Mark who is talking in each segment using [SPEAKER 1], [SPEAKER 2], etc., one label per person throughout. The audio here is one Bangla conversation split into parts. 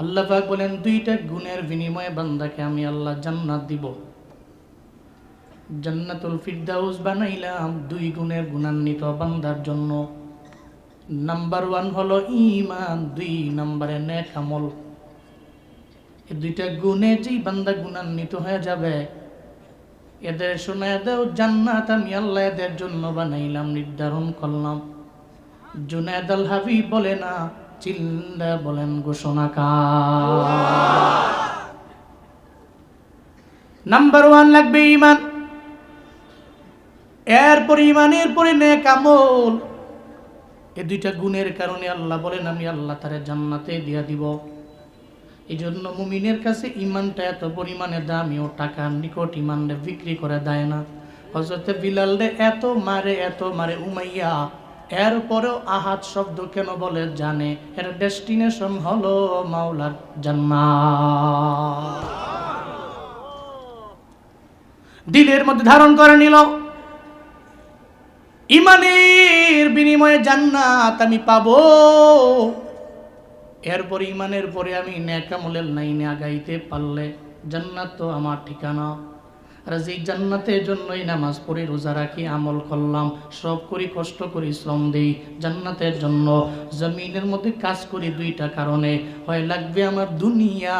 [SPEAKER 1] আল্লাহ পাক বলেন, দুইটা গুণের বিনিময়ে বান্দাকে আমি আল্লাহ জান্নাত দিব। জান্নাতুল ফিরদাউস বানাইলাম দুই গুণের গুণান্বিত বান্দার জন্য। নাম্বার ওয়ান হলো ইমান দুই নাম্বারে নেক আমল। এই দুইটা গুণে যেই বান্দা গুণান্বিত হয়ে যাবে, এদের শোনায় দেও, জান্নাত আমি আল্লাহ এদের জন্য বানাইলাম, নির্ধারণ করলাম। জুনায়দ আল হাবিব বলে না চিল্লা বলেন ঘোষণা নাম্বার ওয়ান লাগবে ইমান এরপর ইমানের পরে নেক এই দুইটা গুণের কারণে আল্লাহ বলেন, আমি আল্লাহ তারে জান্নাতে দিয়া দিব। এই জন্য মুমিনের কাছে ইমানটা এত পরিমাণে দামি ও টাকার নিকট ইমানটা বিক্রি করে দেয় না। হজরতে বিলালরে এত মারে এত মারে উমাইয়া এরপরেও আহাত শব্দ কেন বলে জানে? এর ডেস্টিনেশন হলো মাওলার জান্নাত। দিলের মধ্যে ধারণ করে নিল, ইমানের বিনিময়ে জান্নাত আমি পাবো। এরপর ইমানের পরে আমি ন্যাকামলের লাইনে আগাইতে পারলে জান্নাত তো আমার ঠিকানা। যেই জান্নাতের জন্যই নামাজ পড়ি রোজা রাখি, আমল করলাম, সব করি, কষ্ট করি, শ্রম দিই। জান্নাতের জন্য জমিনের মধ্যে কাজ করি দুইটা কারণে, হয় লাগবে আমার দুনিয়া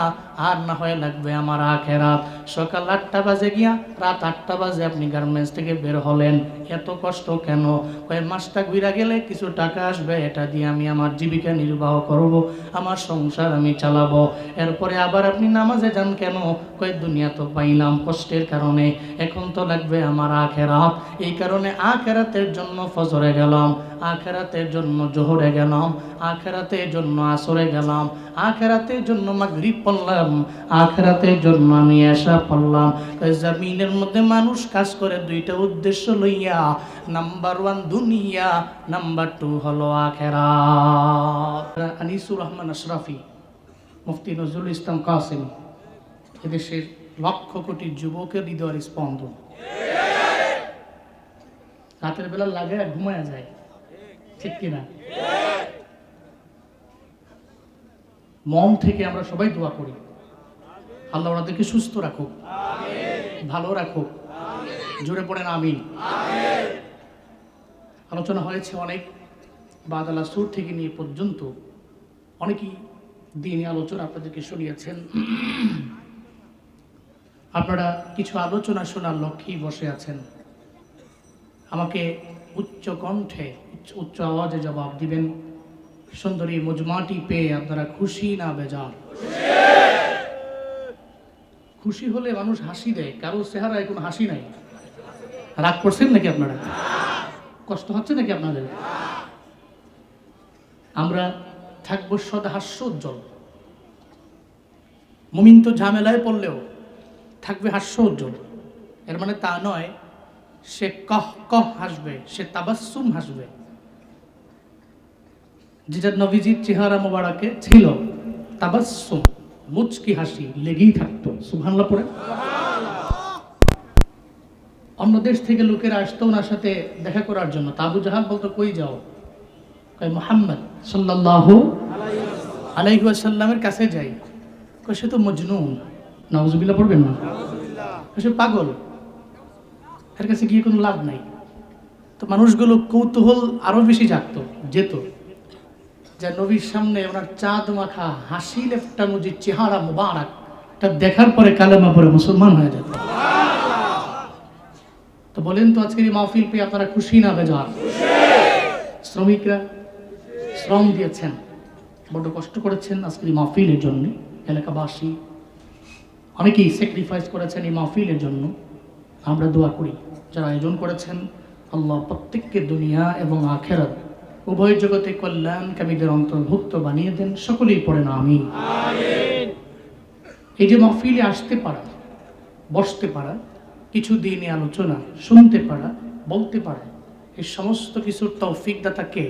[SPEAKER 1] আর না হয় লাগবে আমার আখেরাত। সকাল আটটা বাজে গিয়া রাত আটটা বাজে আপনি গার্মেন্টস থেকে বের হলেন। এত কষ্ট কেন? কয় মাসটা ঘুরা গেলে কিছু টাকা আসবে, এটা দিয়ে আমি আমার জীবিকা নির্বাহ করব, আমার সংসার আমি চালাবো। এরপরে আবার আপনি নামাজে যান কেন? কয় দুনিয়া তো পাইলাম কষ্টের কারণে। এখন তো লাগবে আমার আখেরাত। এই কারণে আখেরাতের জন্য ফজরে গেলাম, আখেরাতের জন্য জোহরে গেলাম, আখেরাতের জন্য আসরে গেলাম, আখেরাতের জন্য মাগরিব পড়লাম, আখেরাতের জন্য আমি এসা পড়লাম। জমিনের মধ্যে মানুষ কাজ করে, দুইটা উদ্দেশ্য লইয়া, নাম্বার ওয়ান দুনিয়া, নাম্বার টু হলো আখেরাত। আনিসুর রহমান আশরাফি, মুফতি নজরুল ইসলাম কাসিম, এদেশের লক্ষ কোটি যুবকের হৃদয়ের স্পন্দন। রাতের বেলা লাগে ঘুমায়া যায়। ঠিক কিনা? মন থেকে আমরা সবাই দোয়া করি। আল্লাহ ওনাদেরকে সুস্থ রাখুক। ভালো রাখুক। জোরে পড়েন আমি আলোচনা হয়েছে অনেক। বাদালা সুর থেকে নিয়ে পর্যন্ত অনেকই দিনই আলোচনা আপনাদেরকে শুনিয়েছেন। আপনারা কিছু আলোচনা শোনার লক্ষ্যেই বসে আছেন। আমাকে উচ্চ কণ্ঠে, উচ্চ- আওয়াজে জবাব দিবেন। সুন্দরী মজমাটি পেয়ে আপনারা খুশি না বেজার? খুশি হলে মানুষ হাসি দেয়, কারও চেহারায় কোনো হাসি নাই। রাগ করছেন নাকি আপনারা? কষ্ট হচ্ছে নাকি আপনাদের? আমরা থাকব সদা হাস্যোজ্জ্বল। মুমিন তো ঝামেলায় পড়লেও থাকবে হাস্য উজ্জ্বল এর মানে তা নয় সে কহ কহ হাসবে সে তাবাসুম হাসবে। যেটা নবীজির চেহারা মোবারকে ছিল তাবাসুম মুচকি হাসি লেগেই থাকতো। সুবহানাল্লাহ পড়ে অন্য দেশ থেকে লোকেরা আসতো ওনার সাথে দেখা করার জন্য। তাবু জাহাল বলতো কই যাও? কয় মোহাম্মদ সাল্লাল্লাহু আলাইহি ওয়াসাল্লামের কাছে যাই। কয় সে তো মজনুন। নওয়াজুবিল্লাহ পড়বেন না? সে পাগল। এর কাছে গিয়ে কোনো লাভ নাই। তো মানুষগুলো কৌতূহল আরও বেশি জাগতো যেত। যে নবীর সামনে ওনার চাঁদ মাখা হাসি লেফটানো যে চেহারা মুবারক এটা দেখার পরে কালেমা পরে মুসলমান হয়ে যেত। তো বলেন তো আজকের এই মাহফিল পেয়ে আপনারা খুশি না বেজার? শ্রমিকরা শ্রম দিয়েছেন। বড্ড কষ্ট করেছেন আজকের এই মাহফিলের জন্য। এলাকাবাসী অনেকেই স্যাক্রিফাইস করেছেন এই মাহফিলের জন্য। আমরা দোয়া করি যারা আয়োজন করেছেন আল্লাহ প্রত্যেককে দুনিয়া এবং আখেরাত উভয় জগতে কল্যাণ কামীদের অন্তর্ভুক্ত বানিয়ে দেন সকলেই পড়েন আমিন। এই যে মাহফিলে আসতে পারা বসতে পারা কিছু দিনে আলোচনা শুনতে পারা বলতে পারা এই সমস্ত কিছুর তৌফিক দাতা কে?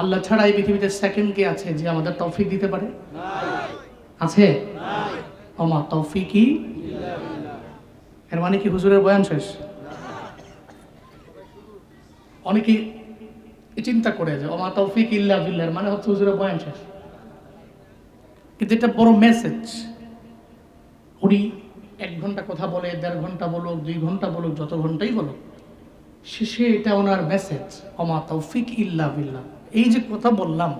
[SPEAKER 1] আল্লাহ। ছাড়া এই পৃথিবীতে সেকেন্ড কে আছে যে আমাদের তৌফিক দিতে পারে? আছে? ওমা তৌফিকি। এর মানে কি হুজুরের বয়ান শেষ? অনেকে চিন্তা করে যে ওমা তৌফিক ইল্লা বিল্লার মানে হচ্ছে হুজুরের বয়ান শেষ। কিন্তু এটা বড় মেসেজ উনি এক ঘণ্টা কথা বলে, দেড় ঘণ্টা বলুক, দুই ঘণ্টা বলুক, যত ঘন্টাই বলুক, শেষে এটা ওনার মেসেজ অমা তৌফিক ইল্লা বিল্লাহ। এই যে কথা বললাম,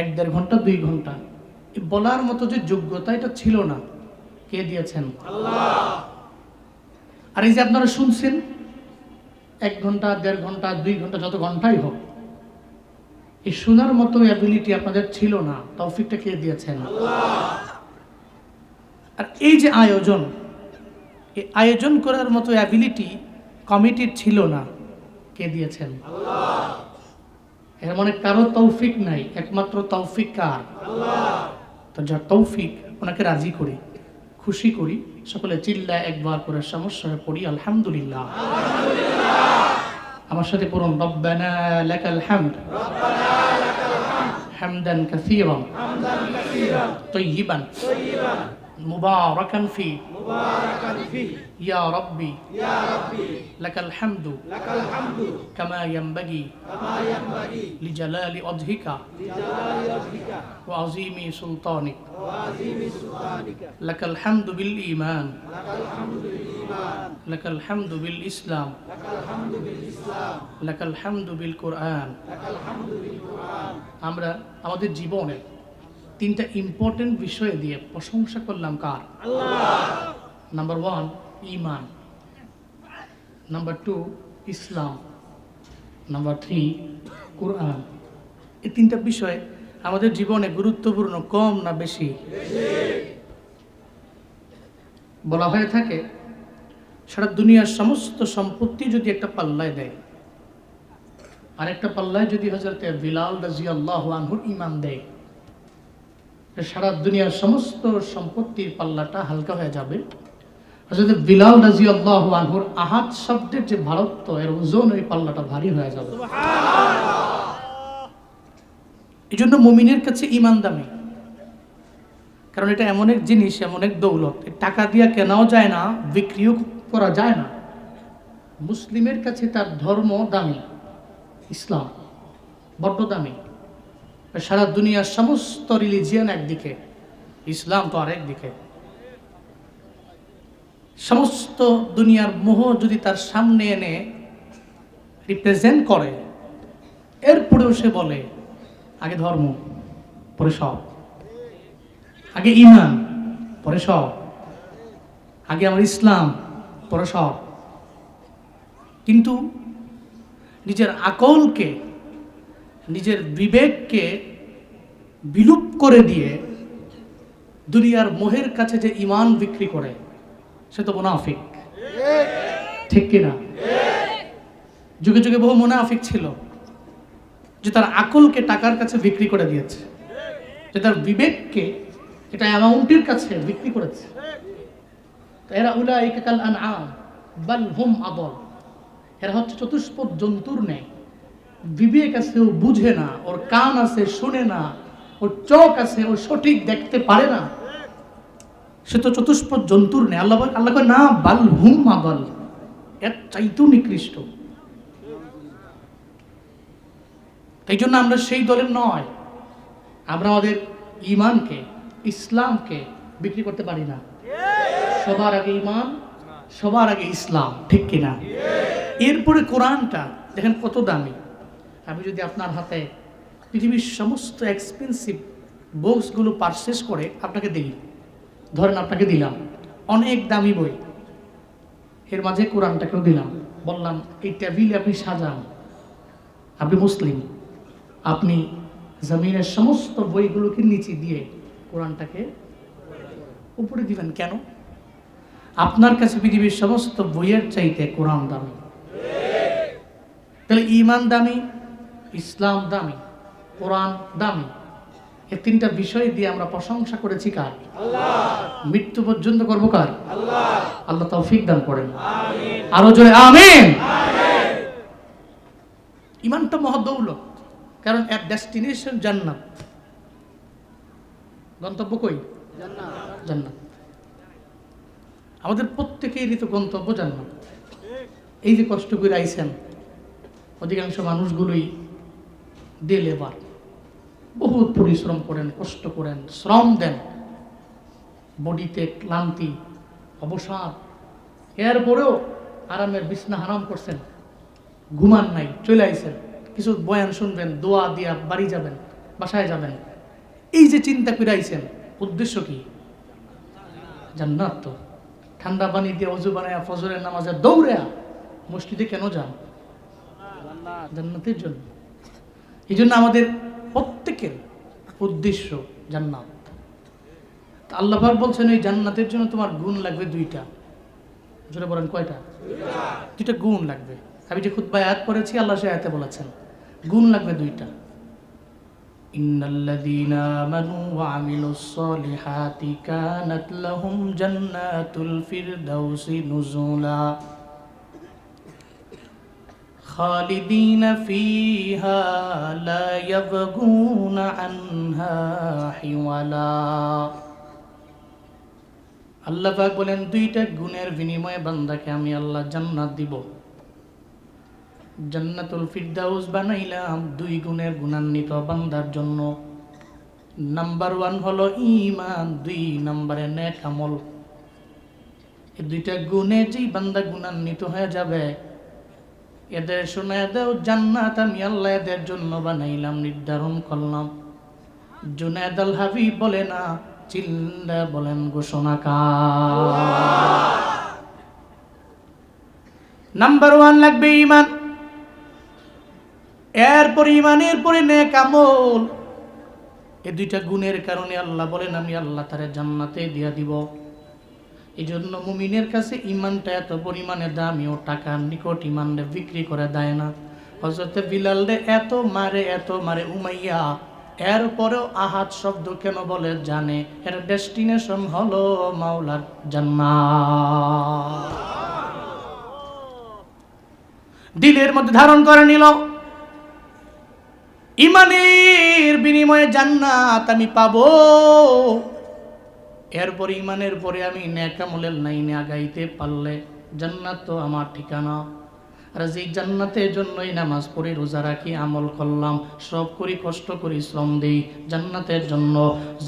[SPEAKER 1] এক দেড় ঘণ্টা, দুই ঘণ্টা বলার মতো যে যোগ্যতা এটা ছিল না। কে দিয়েছেন? আর এই যে আপনারা শুনছেন এক ঘণ্টা দেড় ঘণ্টা দুই ঘণ্টা যত ঘন্টাই হোক এই শোনার মতো অ্যাবিলিটি আপনাদের ছিল না। তৌফিকটা কে দিয়েছেন? আর এই যে আয়োজন এই আয়োজন করার মতো অ্যাবিলিটি কমিটির ছিল না। কে দিয়েছেন? এর মানে কারও তৌফিক নাই একমাত্র তৌফিক কার? তো যার তৌফিক ওনাকে রাজি করি, খুশি করি, সকলে চিল্লা একবার করে সমস্যা পড়ি, আলহামদুলিল্লাহ। আমার সাথে পড়ুন, রব্বানা লাকাল হামদ। হামদান কাসীরা। তাইয়িবান مباركا فيه
[SPEAKER 2] مباركا فيه
[SPEAKER 1] يا ربي
[SPEAKER 2] يا ربي
[SPEAKER 1] لك الحمد
[SPEAKER 2] لك الحمد
[SPEAKER 1] كما ينبغي
[SPEAKER 2] كما ينبغي
[SPEAKER 1] لجلال وجهك
[SPEAKER 2] لجلال وجهك
[SPEAKER 1] وعظيم سلطانك
[SPEAKER 2] وعظيم سلطانك
[SPEAKER 1] لك الحمد بالإيمان
[SPEAKER 2] لك الحمد بالإيمان
[SPEAKER 1] لك الحمد بالإسلام
[SPEAKER 2] لك الحمد بالإسلام
[SPEAKER 1] لك الحمد بالقرآن
[SPEAKER 2] لك الحمد بالقرآن
[SPEAKER 1] আমরা আমাদের জীবনে তিনটা ইম্পর্টেন্ট বিষয় দিয়ে প্রশংসা করলাম কার? নাম্বার ওয়ান ইমান। নাম্বার টু ইসলাম। নাম্বার থ্রি কোরআন এই তিনটা বিষয় আমাদের জীবনে গুরুত্বপূর্ণ কম না বেশি? বলা হয়ে থাকে সারা দুনিয়ার সমস্ত সম্পত্তি যদি একটা পাল্লায় দেয় আরেকটা পাল্লায় যদি হজরতে বিলাল রাজি আল্লাহ আনহুর ইমান দেয় সারা দুনিয়ার সমস্ত সম্পত্তির পাল্লাটা হালকা হয়ে যাবে। হজরত বিলাল রাজি আল্লাহ আনহুর আহাত শব্দের যে ভারত্ব, এর ওজন ওই পাল্লাটা ভারী হয়ে যাবে। এই জন্য মুমিনের কাছে ইমান দামি। কারণ এটা এমন এক জিনিস, এমন এক দৌলত। টাকা দিয়া কেনাও যায় না, বিক্রিও করা যায় না। মুসলিমের কাছে তার ধর্ম দামি, ইসলাম বড্ড দামি। সারা দুনিয়ার সমস্ত রিলিজিয়ান একদিকে, ইসলাম তো আরেক দিকে। সমস্ত দুনিয়ার মোহ যদি তার সামনে এনে রিপ্রেজেন্ট করে, এরপরেও সে বলে, আগে ধর্ম, পরে সব। আগে ইমান, পরে সব। আগে আমার ইসলাম, পরে সব। কিন্তু নিজের আকলকে নিজের বিবেককে বিলুপ করে দিয়ে দুনিয়ার মোহের কাছে যে ইমান বিক্রি করে, সে তো মুনাফিক। ঠিক কিনা যুগে যুগে বহু মুনাফিক ছিল যে তার আকলকে টাকার কাছে বিক্রি করে দিয়েছে, যে তার বিবেককে এটা অ্যামাউন্টের কাছে বিক্রি করেছে। এরা উলা কাল আন আম বাল হুম আবল এরা হচ্ছে চতুষ্পদ জন্তুর নেই বিবেক আছে, ও বুঝে না, ওর কান আছে, শোনে না, ওর চোখ আছে, ও সঠিক দেখতে পারে না। সে তো চতুষ্পদ জন্তুর নেই। আল্লাহ আল্লাহ কয় না, বাল হুম আবাল এর চাইতেও নিকৃষ্ট। তাই জন্য আমরা সেই দলের নয়। আমরা আমাদের ইমানকে ইসলামকে বিক্রি করতে পারি না। সবার আগে ইমান সবার আগে ইসলাম, ঠিক কিনা? এরপরে কোরআনটা, দেখেন কত দামি। আমি যদি আপনার হাতে পৃথিবীর সমস্ত এক্সপেন্সিভ বুকসগুলো পারচেস করে আপনাকে দিই, ধরেন আপনাকে দিলাম, অনেক দামি বই, এর মাঝে কোরআনটাকেও দিলাম, বললাম, এই টেবিলে আপনি সাজান, আপনি মুসলিম, আপনি জমিনের সমস্ত বইগুলোকে নিচে দিয়ে কোরআনটাকে উপরে দিবেন। কেন? আপনার কাছে পৃথিবীর সমস্ত বইয়ের চাইতে কোরআন দামি। তাহলে ইমান দামি? ইসলাম দামি কোরআন দামি। এ তিনটা বিষয় দিয়ে আমরা প্রশংসা করেছি কার? মৃত্যু পর্যন্ত করব কার? আল্লাহ। তৌফিক দান করেন। আরও জোরে আমিন। ইমানটা মহাদৌলত কারণ এর ডেস্টিনেশন জান্নাত। গন্তব্য কই? জান্নাত। আমাদের প্রত্যেকেরই তো গন্তব্য জান্নাত। এই যে কষ্ট করে আইছেন অধিকাংশ মানুষগুলোই দে লেবার বহুত পরিশ্রম করেন, কষ্ট করেন, শ্রম দেন। বডিতে ক্লান্তি, অবসাদ। এরপরেও আরামের বিছনা হারাম করছেন। ঘুমান নাই, চলে আইছেন। কিছু বয়ান শুনবেন, দোয়া দিয়া বাড়ি যাবেন, বাসায় যাবেন। এই যে চিন্তা করে আইছেন, উদ্দেশ্য কি? জান্নাত তো। ঠান্ডা পানি দিয়ে অজু বানায় ফজরের নামাজে দৌড়ে মসজিদে কেন যান? জান্নাতের জন্য। এই জন্য আমাদের প্রত্যেকের উদ্দেশ্য জান্নাত। তা আল্লাহ পাক বলছেন ওই জান্নাতের জন্য তোমার গুণ লাগবে দুইটা। জোরে বলেন, কয়টা? দুইটা গুণ লাগবে। আমি যে খুদ আয়াত পড়েছি, আল্লাহ সে আয়াতে বলেছেন, গুণ লাগবে দুইটা। ইন্নাল্লাযীনা خالدين فيها لا يبغون عنها حولا আল্লাহ পাক বলেন দুইটা গুণের বিনিময়ে বান্দাকে আমি আল্লাহ জান্নাত দিব জান্নাতুল ফিরদাউস বানাইলাম দুই গুণের গুণান্বিত বান্দার জন্য নাম্বার ওয়ান হলো ঈমান দুই নম্বরে নেক আমল এই দুইটা গুণে যেই বান্দা গুণান্বিত হয়ে যাবে এদের শোনা দেও জান্নাত আমি আল্লাহ এদের জন্য বানাইলাম, নির্ধারণ করলাম। জুনায়দ আল হাবিব বলে না, চিল্লা বলেন ঘোষণা নাম্বার ওয়ান লাগবে ইমান এরপর ইমানের পরে নেক আমল। এই দুইটা গুণের কারণে আল্লাহ বলেন, আমি আল্লাহ তারে জান্নাতে দিয়া দিব। এই জন্য মুমিনের কাছে ইমানটা এত পরিমাণে দামি ও টাকার নিকট ইমানরে বিক্রি করে দেয় না। হজরতে বিলালরে এত মারে এত মারে উমাইয়া, এরপরেও আহাত শব্দ কেন বলে জানে? এর ডেস্টিনেশন হলো মাওলার জান্নাত। দিলের মধ্যে ধারণ করে নিল ইমানের বিনিময়ে জান্নাত আমি পাবো। এরপর ইমানের পরে আমি ন্যাকামলের লাইনে আগাইতে পারলে জান্নাত তো আমার ঠিকানা। যে জান্নাতের জন্যই নামাজ পড়ি রোজা রাখি, আমল করলাম, সব করি, কষ্ট করি, শ্রম দিই। জান্নাতের জন্য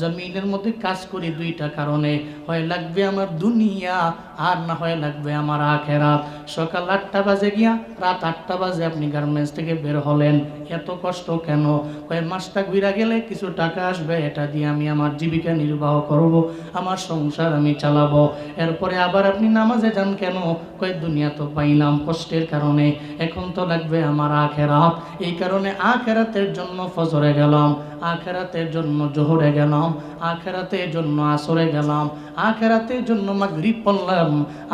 [SPEAKER 1] জমিনের মধ্যে কাজ করি দুইটা কারণে, হয় লাগবে আমার দুনিয়া আর না হয় লাগবে আমার আখেরাত। সকাল আটটা বাজে গিয়া রাত আটটা বাজে আপনি গার্মেন্টস থেকে বের হলেন, এত কষ্ট কেন? কয় মাসটা ঘুরা গেলে কিছু টাকা আসবে, এটা দিয়ে আমি আমার জীবিকা নির্বাহ করব, আমার সংসার আমি চালাবো। এরপরে আবার আপনি নামাজে যান কেন? কয় দুনিয়া তো পাইলাম কষ্টের কারণে। এখন তো লাগবে আমার আখেরাত। এই কারণে আখেরাতের জন্য ফজরে গেলাম, আখেরাতের জন্য জোহরে গেলাম, আখেরাতের জন্য আসরে গেলাম, আখেরাতের জন্য মাগরিব পড়লাম,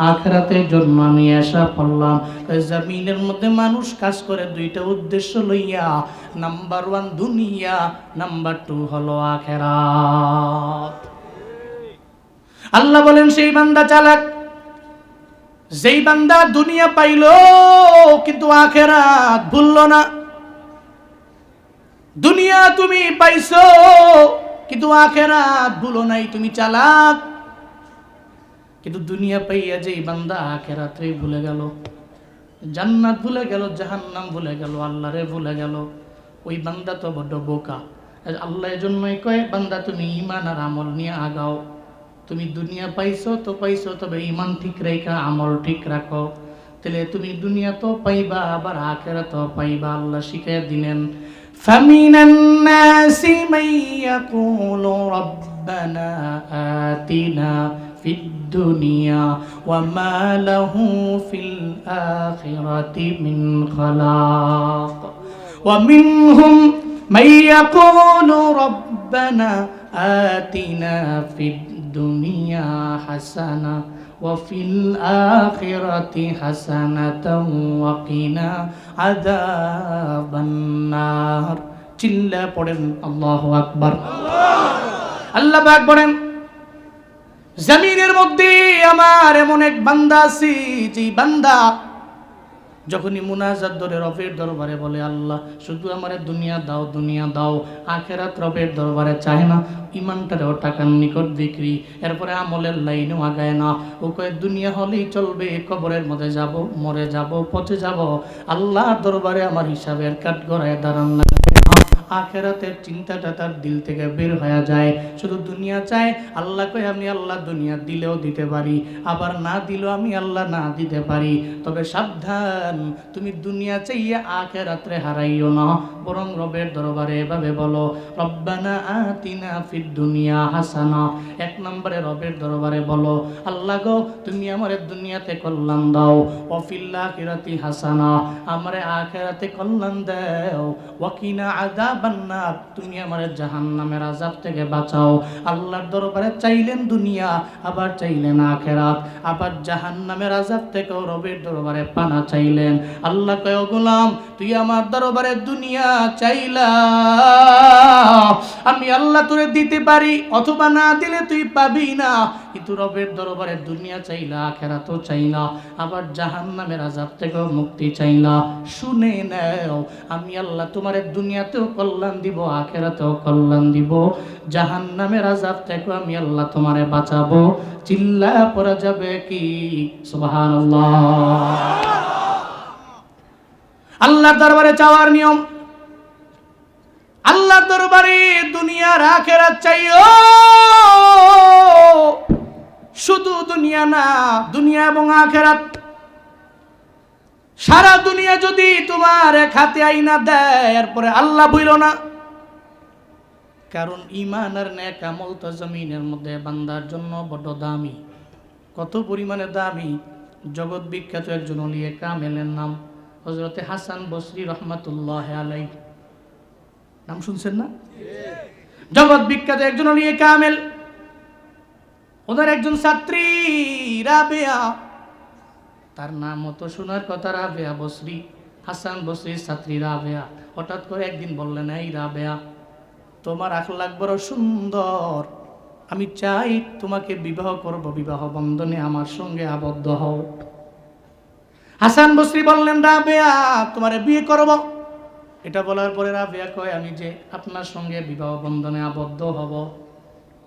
[SPEAKER 1] আখেরাতের জন্য আমি এসা পড়লাম। জমিনের মধ্যে মানুষ কাজ করে, দুইটা উদ্দেশ্য লইয়া, নাম্বার ওয়ান দুনিয়া, নাম্বার টু হলো আখেরাত। আল্লাহ বলেন, সেই বান্দা চালাক যেই বান্দা দুনিয়া পাইল, কিন্তু আখেরাত ভুলল না। দুনিয়া তুমি পাইছ, কিন্তু আখেরাত ভুলো নাই, তুমি চালাক। কিন্তু দুনিয়া পাইয়া যেই বান্দা আখেরাত ভুলে গেল। জান্নাত ভুলে গেল, জাহান্নাম ভুলে গেল, আল্লাহরে ভুলে গেল। ওই বান্দা তো বড্ড বোকা। আল্লাহ জন্যই কয়, বান্দা তুমি ইমান আর আমল নিয়ে আগাও। তুমি দুনিয়া পাইছো তো পাইছো তবে ইমান ঠিক রেখা আমল ঠিক রাখো তাহলে তুমি দুনিয়া তো পাইবা আবার আখেরা তো পাইবা আল্লাহ শিখাই দিলেন فمن الناس من يقول ربنا آتنا في الدنيا وما له في الآخرة من خلاق ومنهم من يقول ربنا آتنا في الدنيا দুনিয়া হাসানা ওয়াফিল আখিরাতি হাসানাতাও ওয়াকিনা আযাবান নার চিল্লা পড়েন, আল্লাহ আকবার। আল্লাহ পাক জমিনের মধ্যে আমার এমন এক বান্দা আছে যে বান্দা যখনই মুনাজাত ধরে রবের দরবারে বলে, আল্লাহ, শুধু আমার দুনিয়া দাও দুনিয়া দাও, আখেরাত রবের দরবারে চায় না, ইমানটারেও টাকার নিকট বিক্রি, এরপরে আমলের লাইনেও আগায় না। ও কয়ে, দুনিয়া হলেই চলবে, কবরের মধ্যে যাব, মরে যাব পচে যাব আল্লাহ দরবারে আমার হিসাবের কাঠ গড়ায় দাঁড়ান লাগবে আখেরাতের চিন্তাটা তার দিল থেকে বের হয়ে যায়। শুধু দুনিয়া চায় আল্লাহ কয় আমি আল্লাহ দুনিয়া দিলেও দিতে পারি, আবার না দিলেও আমি আল্লাহ না দিতে পারি। তবে সাবধান, তুমি দুনিয়া চাইয়া আখেরাত্রে হারাইও না, বরং রবের দরবারে এভাবে বলো, রব্বানা আতিনা ফিদ দুনিয়া হাসানা। এক নম্বরে রবের দরবারে বলো, আল্লাহ গো, তুমি আমার দুনিয়াতে কল্যাণ দাও অফিল্লা কিরাতি হাসানা। আমারে আখেরাতে কল্যাণ দাও ওয়াকিনা আযাবান্নার তুমি আমার জাহান্নামের আযাব থেকে বাঁচাও। আল্লাহর দরবারে চাইলেন দুনিয়া, আবার চাইলেন আখেরাত। আবার জাহান্নামের আযাব থেকেও রবের দরবারে পানা চাইলেন। আল্লাহ কয় গোলাম, তুই আমার দরবারে দুনিয়া চাইলা। আমি আল্লাহ তোরে দিতে পারি, অথবা না দিলে তুই পাবি না। কিন্তু রবের দরবারে দুনিয়া চাইলা, আখেরাতও চাইলা, আবার জাহান্নামের আযাব থেকেও মুক্তি চাইলা। শুনে নাও, আমি আল্লাহ তোমার দুনিয়াতেও কল্যাণ দিব, আখেরাতেও কল্যাণ দিব। জাহান্নামের আযাব থেকেও আমি আল্লাহ তোমারে বাঁচাবো। চিল্লা পড়া যাবে কি? সুবহানাল্লাহ। আল্লাহর দরবারে চাওয়ার নিয়ম। আল্লাহর দরবারে দুনিয়ার আখেরাত চাইও। শুধু দুনিয়া না, দুনিয়া এবং আখেরাত। সারা দুনিয়া যদি তোমার এক হাতে আইনা দেয়, এরপরে আল্লাহ বইল না। কারণ ইমান আর ন্যাক আমল তো জমিনের মধ্যে বান্দার জন্য বড় দামি। কত পরিমাণে দামি। জগৎ বিখ্যাত একজন অলিয়ে কামেলের নাম হজরতে হাসান বসরি রহমাতুল্লাহ আলাই নাম শুনছেন না? জগৎ বিখ্যাত একজন অলিয়ে কামেল। ওদের একজন ছাত্রী রাবেয়া। তার নাম মতো শোনার কথা রাবেয়া বসরি, হাসান বসরির ছাত্রী রাবেয়া। হঠাৎ করে একদিন বললেন এই রাবেয়া, তোমার আখলাখ বড় সুন্দর। আমি চাই তোমাকে বিবাহ করব, বিবাহ বন্ধনে আমার সঙ্গে আবদ্ধ হও। হাসান বসরি বললেন, রাবেয়া, তোমারে বিয়ে করব। এটা বলার পরে রাবেয়া কয়, আমি যে আপনার সঙ্গে বিবাহ বন্ধনে আবদ্ধ হব,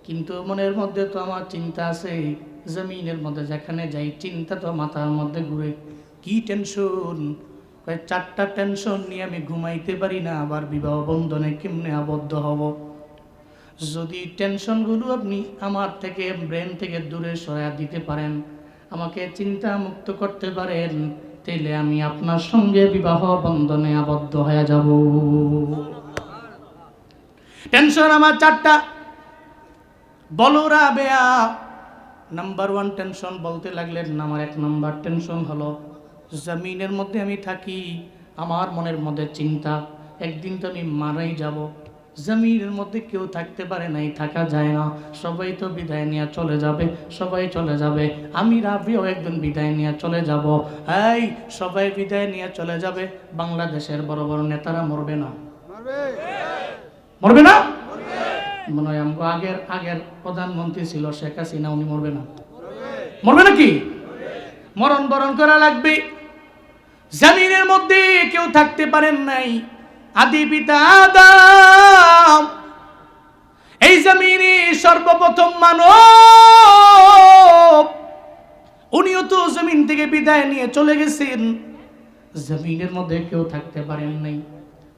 [SPEAKER 1] কিন্তু মনের মধ্যে তো আমার চিন্তা আছে জমিনের মধ্যে, যেখানে যাই চিন্তা তো মাথার মধ্যে ঘুরে, কি টেনশন চারটা টেনশন নিয়ে আমি ঘুমাইতে পারি না, আবার বিবাহ বন্ধনে কেমনে আবদ্ধ হব? যদি টেনশনগুলো আপনি আমার থেকে ব্রেন থেকে দূরে সরাইয়া দিতে পারেন, আমাকে চিন্তা মুক্ত করতে পারেন, তাইলে আমি আপনার সঙ্গে বিবাহ বন্ধনে আবদ্ধ হয়ে যাব। টেনশন আমার চারটা। বলো রাবেয়া নাম্বার ওয়ান টেনশন বলতে লাগলেন আমার এক নাম্বার টেনশন হলো জমিনের মধ্যে আমি থাকি আমার মনের মধ্যে চিন্তা একদিন তো আমি মারাই যাব। জমিনের মধ্যে কেউ থাকতে পারে নাই থাকা যায় না। সবাই তো বিদায় নিয়ে চলে যাবে সবাই চলে যাবে। আমি রাবিও একদিন বিদায় নিয়ে চলে যাব। এই সবাই বিদায় নিয়ে চলে যাবে। বাংলাদেশের বড় বড় নেতারা মরবে না। মরবে না? মনে হয় আগের আগের প্রধানমন্ত্রী ছিল শেখ হাসিনা, উনি মরবে না। মরবে নাকি? মরণ বরণ করা লাগবে। জমিনের মধ্যে কেউ থাকতে পারেন নাই। আদি পিতা আদম। এই জমিনে সর্বপ্রথম মানব। উনিও তো জমিন থেকে বিদায় নিয়ে চলে গেছেন। জমিনের মধ্যে কেউ থাকতে পারেন নাই।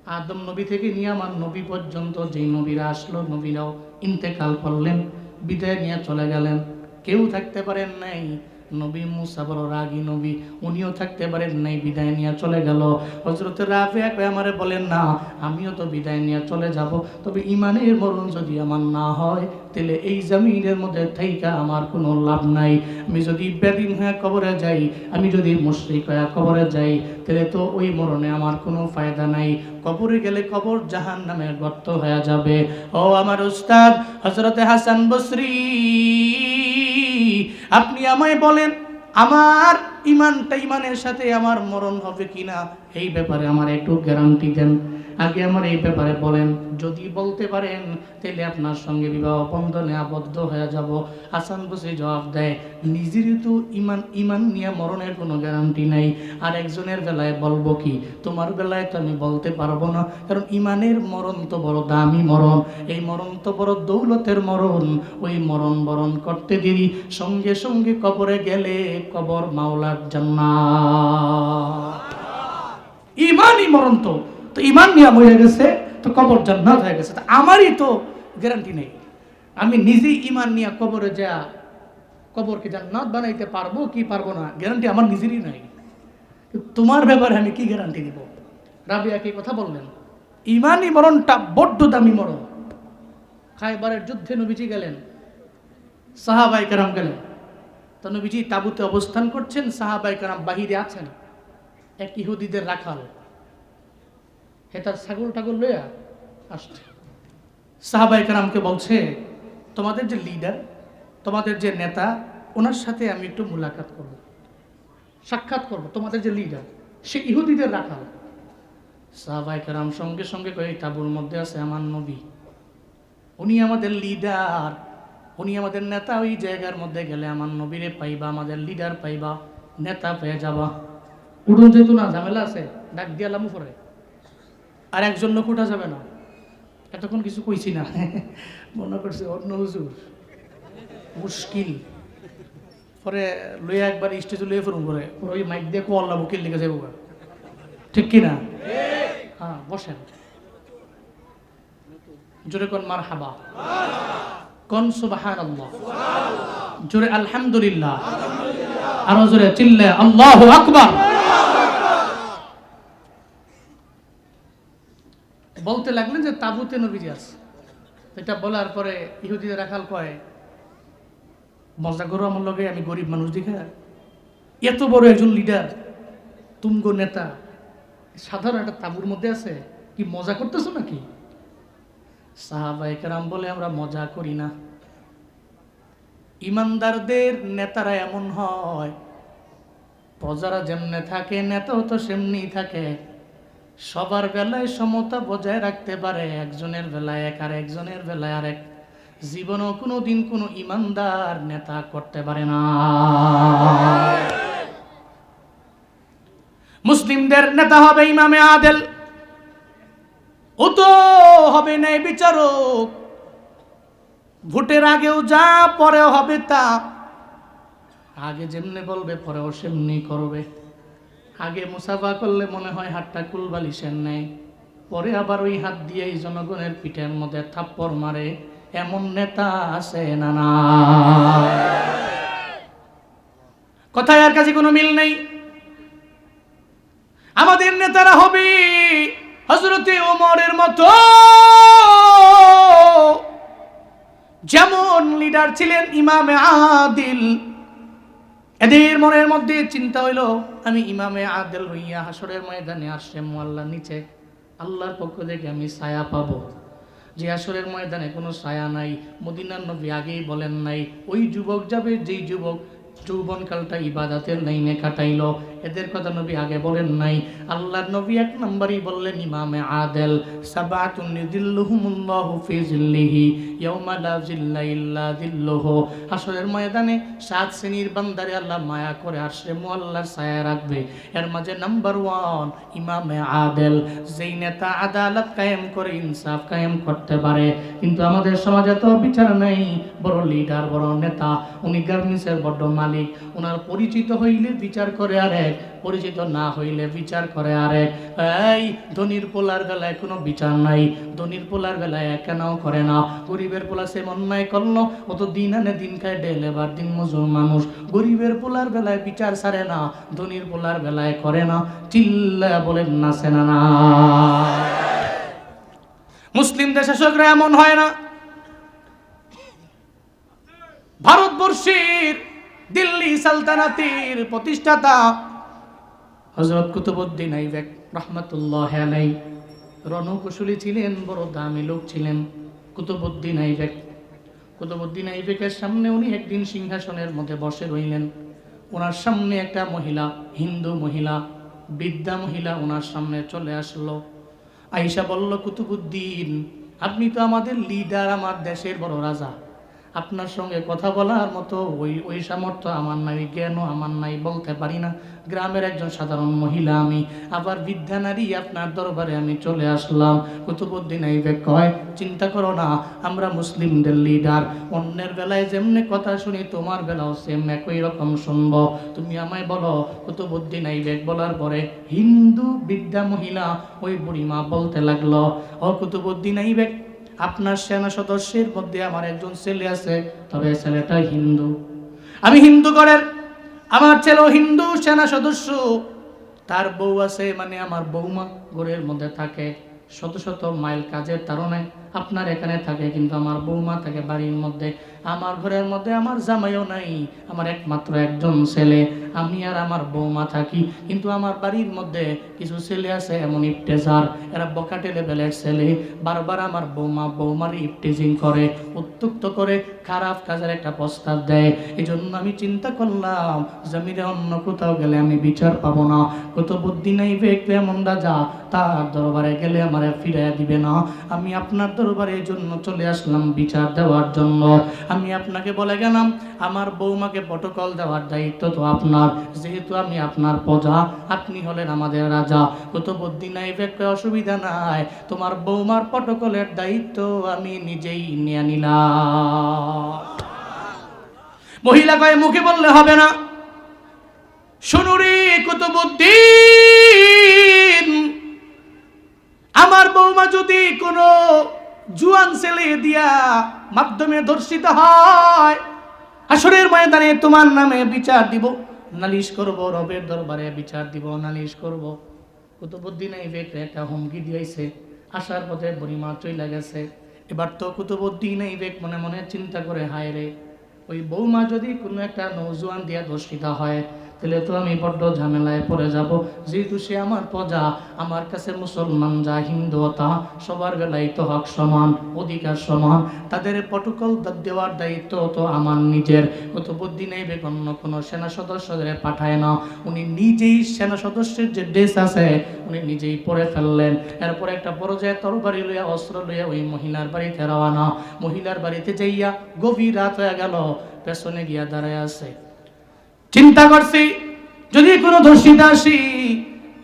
[SPEAKER 1] আদম নবী থেকে নিয়ে আমার নবী পর্যন্ত, যেই নবীরা আসলো, নবীরাও ইন্তেকাল করলেন, বিদায় নিয়ে চলে গেলেন। কেউ থাকতে পারেন নাই। নবী মুসা বড় রাগী নবী, উনিও থাকতে পারেন নাই, বিদায় নিয়ে চলে গেল। হজরত কয়ে আমারে বলেন, না, আমিও তো বিদায় নিয়ে চলে যাব। তবে ইমানের মরণ যদি আমার না হয়, তাহলে এই জমিনের মধ্যে থাইকা আমার কোনো লাভ নাই। আমি যদি বেদিন হয়ে কবরে যাই, আমি যদি মুশরিক হয়ে কবরে যাই, তাহলে তো ওই মরণে আমার কোনো ফায়দা নাই। কবরে গেলে কবর জাহান নামে গর্ত হয়ে যাবে। ও আমার উস্তাদ হজরতে হাসান বসরি। আপনি আমায় বলেন আমার ইমানটা ইমানের সাথে আমার মরণ হবে কিনা? এই ব্যাপারে আমার একটু গ্যারান্টি দেন। আগে আমার এই ব্যাপারে বলেন। যদি বলতে পারেন, তাহলে আপনার সঙ্গে বিবাহ বন্ধনে আবদ্ধ হয়ে যাব। হাসান বসে জবাব দেয় নিজেরই তো ইমান ইমান নিয়ে মরণের কোনো গ্যারান্টি নাই। আর একজনের বেলায় বলব কি, তোমার বেলায় তো আমি বলতে পারব না, কারণ ইমানের মরণ তো বড় দামি মরণ। এই মরণ তো বড় দৌলতের মরণ। ওই মরণ বরণ করতে দেরি। সঙ্গে সঙ্গে কবরে গেলে কবর মাওলার জান্নাত। ইমানই মরণ তো। তো ইমান নিয়ে হয়ে গেছে, তো কবর জান্নাত হয়ে গেছে। তা আমারই তো গ্যারান্টি নেই। আমি নিজেই ইমান নিয়ে কবরে যা, কবরকে জান্নাত বানাইতে পারব কি পারব না গ্যারান্টি আমার নিজেরই নাই। তোমার ব্যাপারে আমি কি গ্যারান্টি দিব রাবিয়া কি কথা বললেন? ইমানই মরণটা বড্ড দামি মরণ। খাইবারের যুদ্ধে নবীজি গেলেন সাহাবাই কারাম গেলেন। তো নবীজি তাবুতে অবস্থান করছেন সাহাবাই কারাম বাহিরে আছেন। এক ইহুদিদের রাখাল। হে তার ছাগল টাগল লইয়া আসছে সাহাবাই কারামকে বলছে, তোমাদের যে লিডার তোমাদের যে নেতা, ওনার সাথে আমি একটু মুলাকাত করব। সাক্ষাৎ করব, তোমাদের যে লিডার সে ইহুদিদের রাখাল। সাহাবাই কারাম সঙ্গে সঙ্গে কয়ে, "এই তাবুর মধ্যে আছে আমার নবী। উনি আমাদের লিডার উনি আমাদের নেতা। ওই জায়গার মধ্যে গেলে আমার নবীরে পাইবা, আমাদের লিডার পাইবা, নেতা পেয়ে যাবা। উড়ন যেহেতু না, ঝামেলা আছে, ডাক দিয়ালাম উপরে। আর একজন লোক যাবে না। এতক্ষণ কিছু কইছি না। মনে করছে, অন্য হুজুর। মুশকিল। পরে লইয়া একবার স্টেজে লইয়া ফোন করে ওই মাইক দিয়ে কো আল্লাহ বুকিল লিখে যাব ঠিক কি না? হ্যাঁ বসেন। জোরে কোন মার হাবা কোন সুবাহান আল্লাহ জোরে আলহামদুলিল্লাহ। আরও জোরে চিল্লে আল্লাহ আকবার। বলতে লাগলেন যে তাবুতে নবীজি আছে। এটা বলার পরে ইহুদিদের রাখাল কয় মজা করো আমার লগে আমি গরিব মানুষ দেখে এত বড় একজন লিডার তুমগো নেতা, সাধারণ একটা তাবুর মধ্যে আছে, কি মজা করতেছো নাকি? সাহাবাই কারাম বলে আমরা মজা করি না। ইমানদারদের নেতারা এমন হয়, প্রজারা যেমনে থাকে, নেতাও তো সেমনি থাকে। সবার বেলায় সমতা বজায় রাখতে পারে, একজনের বেলায় এক আর একজনের বেলায় আরেক। জীবনও কোনো দিন কোনো ইমানদার নেতা করতে পারে না। মুসলিমদের নেতা হবে ইমামে আদেল। ও তো হবে নাই বিচারক। ভোটের আগেও যা, পরেও হবে তা। আগে যেমনি বলবে, পরেও সেমনি করবে। আগে মুসাফা করলে মনে হয় হাতটা কুলবালিশের নেয় পরে আবার ওই হাত দিয়ে এই জনগণের পিঠের মধ্যে থাপ্পড় মারে, এমন নেতা আছে না কথায় আর কাছে কোনো মিল নেই। আমাদের নেতারা হবে হজরতে ওমরের মতো। যেমন লিডার ছিলেন ইমামে আদিল এদের মনের মধ্যে চিন্তা হইল, আমি ইমামে আদেল হইয়া হাসরের ময়দানে আসছে মোয়াল্লার নিচে। আল্লাহর পক্ষ থেকে আমি ছায়া পাব। যে আসরের ময়দানে কোনো ছায়া নাই, মদিনার নবী আগেই বলেন নাই, ওই যুবক যাবে, যেই যুবক যৌবনকালটা ইবাদাতের লাইনে কাটাইলো। এদের কথা নবী আগে বলেন নাই। আল্লাহ নবী এক নম্বরই বললেন, ইমামে আদেল হাসরের ময়দানে সাত শ্রেণির বান্দারে আল্লাহ মায়া করে আসরে মুআল্লার ছায়া রাখবে। এর মাঝে নাম্বার ওয়ান, ইমামে আদেল, যেই নেতা আদালত কায়েম করে, ইনসাফ কায়েম করতে পারে। কিন্তু আমাদের সমাজে তো বিচার নেই, বড় লিডার বড় নেতা, উনি গার্মেন্টসের বড় মালিক। ওনার পরিচিত হইলে বিচার করে পরিচিত না হইলে বিচার করে আরেক এই ধনির পোলার বেলায় কোনো বিচার নাই। ধনির পোলার বেলায় কেনাও করে না। গরিবের পোলা সে অন্যায় করল। ও তো দিন আনে দিন খায় ডেল এবার দিন মজুর মানুষ। গরিবের পোলার বেলায় বিচার সারে না, ধনির পোলার বেলায় করে না। চিল্লা বলেন না সেনা না মুসলিম দেশে শাসকরা এমন হয় না। ভারতবর্ষের দিল্লি সালতানাতের প্রতিষ্ঠাতা হজরত কুতুবুদ্দিন আইবেক রহমতুল্লাহ আলাই রণকুশলী ছিলেন, বড় দামি লোক ছিলেন কুতুবুদ্দিন আইবেক কুতুবুদ্দিন আইবেকের সামনে উনি একদিন সিংহাসনের মধ্যে বসে রইলেন। ওনার সামনে একটা মহিলা, হিন্দু মহিলা, বৃদ্ধা মহিলা ওনার সামনে চলে আসলো। আইসা বলল কুতুবুদ্দিন আপনি তো আমাদের লিডার আমার দেশের বড় রাজা। আপনার সঙ্গে কথা বলার মতো ওই ওই সামর্থ্য আমার নাই ওই জ্ঞানও আমার নাই, বলতে পারি না। গ্রামের একজন সাধারণ মহিলা আমি, আবার বিদ্যা নারী আপনার দরবারে আমি চলে আসলাম। কুতুবুদ্দিন আইবে কয়, চিন্তা করো না, আমরা মুসলিমদের লিডার অন্যের বেলায় যেমনি কথা শুনি, তোমার বেলাও সেম একই রকম শুনব তুমি আমায় বলো, কুতুবুদ্দিন আইবেক বলার পরে, হিন্দু বিদ্যা মহিলা, ওই বুড়িমা বলতে লাগল। ও কুতুবুদ্দিন আইবেক আপনার সেনা সদস্যের মধ্যে আমার একজন ছেলে আছে, তবে ছেলেটা হিন্দু। আমি হিন্দু ঘরের, আমার ছেলে হিন্দু, সেনা সদস্য। তার বউ আছে মানে আমার বৌমা ঘরের মধ্যে থাকে শত শত মাইল কাজের তারণে আপনার এখানে থাকে, কিন্তু আমার বৌমা থাকে বাড়ির মধ্যে, আমার ঘরের মধ্যে আমার জামাইও নাই, আমার একমাত্র একজন ছেলে, আমি আর আমার বৌমা থাকি, কিন্তু আমার বাড়ির মধ্যে কিছু ছেলে আছে, এমন ইফটেজার এরা বকাটে লেভেলের ছেলে, বারবার আমার বৌমা বৌমার ইফটেজিং করে, উত্তুক্ত করে খারাপ কাজের একটা প্রস্তাব দেয় এই জন্য আমি চিন্তা করলাম জমিরে অন্য কোথাও গেলে আমি বিচার পাবো না কত বুদ্ধি নাই ব্যক্তি এমন রাজা তার দরবারে গেলে আমারে ফিরাইয়া দিবে না, আমি আপনার দরবারে এই জন্য চলে আসলাম বিচার দেওয়ার জন্য। আমি আপনাকে বলে গেলাম, আমার বৌমাকে প্রটোকল দেওয়ার দায়িত্ব তো আপনার। যেহেতু আমি আপনার প্রজা, আপনি হলেন আমাদের রাজা। কত বুদ্ধি নাই ব্যক্তি অসুবিধা নাই। তোমার বৌমার প্রটোকলের দায়িত্ব আমি নিজেই নিয়ে নিলাম। মহিলা কয়ে মুখে বললে হবে না। শুনুরি কুতুবুদ্দিন, আমার বৌমা যদি কোনো জুয়ান ছেলে দিয়া মাধ্যমে ধর্ষিত হয়। আসরের ময়দানে তোমার নামে বিচার দিব। নালিশ করব, রবের দরবারে বিচার দিব, নালিশ করব। কুতুবুদ্দিন এই ব্যক্তি একটা হুমকি দিয়েছে। আসার পথে বরিমা চইলা গেছে। এবার তো কুতুবুদ্দিন এই ব্যক্তি মনে মনে চিন্তা করে, হায় রে। ওই বৌমা যদি কোনো একটা নৌজোয়ান দিয়া ধর্ষিত হয় তাহলে তো আমি বড্ড ঝামেলায় পড়ে যাব। যেহেতু সে আমার প্রজা, আমার কাছে মুসলমান, যা হিন্দু, তা সবার বেলায় তো হক সমান, অধিকার সমান। তাদের প্রটোকল দেওয়ার দায়িত্ব তো আমার নিজের। কত বুদ্ধি নেই অন্য কোনো সেনা সদস্যদের পাঠায় না। উনি নিজেই সেনা সদস্যের যে ড্রেস আছে, উনি নিজেই পরে ফেললেন। এরপর একটা পর্যায়ে তরবারি লইয়া, অস্ত্র লইয়া ওই মহিলার বাড়িতে রওয়ানা মহিলার বাড়িতে যাইয়া গভীর রাত হয়ে গেল। পেছনে গিয়া দাঁড়ায় আছে। চিন্তা করছি, যদি কোনো ধর্ষিতা আসি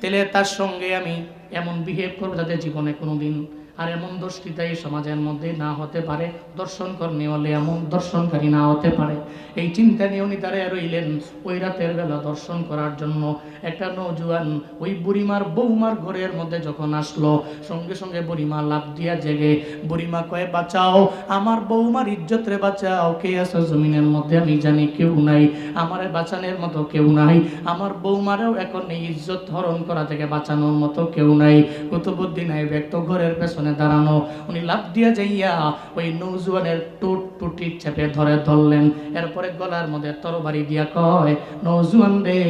[SPEAKER 1] তাহলে তার সঙ্গে আমি এমন বিহেভ করব যাতে জীবনে কোনোদিন আর এমন দর্শিতা এই সমাজের মধ্যে না হতে পারে? দর্শন কর্মী হলে এমন দর্শনকারী না হতে পারে। এই চিন্তা নিয়ে উনি দাঁড়িয়ে রইলেন। ওই রাতের বেলা দর্শন করার জন্য একটা নৌজুয়ান ওই বুড়িমার বৌমার ঘরের মধ্যে যখন আসলো, সঙ্গে সঙ্গে বুড়িমা লাভ দিয়া জেগে, বুড়িমা কয়ে, বাঁচাও, আমার বৌমার ইজ্জত রে বাঁচাও। কে আছে জমিনের মধ্যে? আমি জানি কেউ নাই। আমারে বাঁচানোর মতো কেউ নাই। আমার বৌমারেও এখন এই ইজ্জত হরণ করা থেকে বাঁচানোর মতো কেউ নাই। কুতুবুদ্দিন নাই ব্যক্ত ঘরের পেছনে দাঁড়ানো। উনি লাভ দিয়া যাইয়া ওই নৌজুয়ানের টুট টুটি চেপে ধরে ধরলেন। এরপরে গলার মধ্যে তরবারি দিয়া কয়, নৌজুয়ান রে,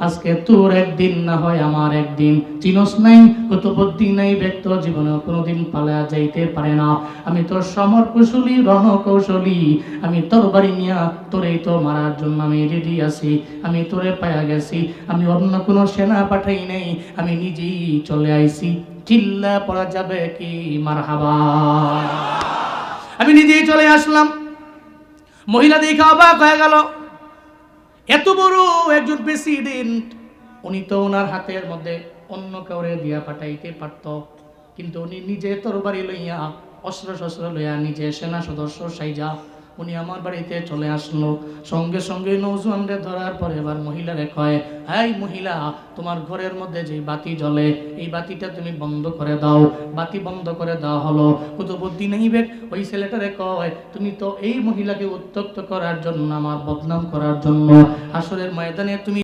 [SPEAKER 1] আজকে তোর একদিন না হয় আমার একদিন। চিনস নাই কুতুবুদ্দিন নাই, ব্যক্ত জীবনে কোনোদিন পালা যাইতে পারে না। আমি তোর সমর কুশলী রণকৌশলী। আমি তরবারি নিয়া তোরেই তো মারার জন্য আমি রেডি আছি। আমি তোরে পায়া গেছি। আমি অন্য কোনো সেনা পাঠাই নাই। আমি নিজেই চলে আইছি। চিল্লা পড়া যাবে কি মার আমি নিজেই চলে আসলাম। মহিলা দেখে অবাক হয়ে গেল। এত বড় একজন প্রেসিডেন্ট, উনি তো ওনার হাতের মধ্যে অন্য কাউরে দিয়া পাঠাইতে পারত। কিন্তু উনি নিজে তরবারি লইয়া অস্ত্র শস্ত্র লইয়া নিজে সেনা সদস্য সাইজা উনি আমার বাড়িতে চলে আসলো। সঙ্গে সঙ্গে নৌজুয়ানরে ধরার পরে এবার মহিলারে কয়, এই মহিলা, তোমার ঘরের মধ্যে যে বাতি জ্বলে, এই বাতিটা তুমি বন্ধ করে দাও। বাতি বন্ধ করে দেওয়া হলো। কুতুবুদ্দিন ইবেক ওই ছেলেটারে কয়, তুমি তো এই মহিলাকে উত্তক্ত করার জন্য, আমার বদনাম করার জন্য। আসরের ময়দানে তুমি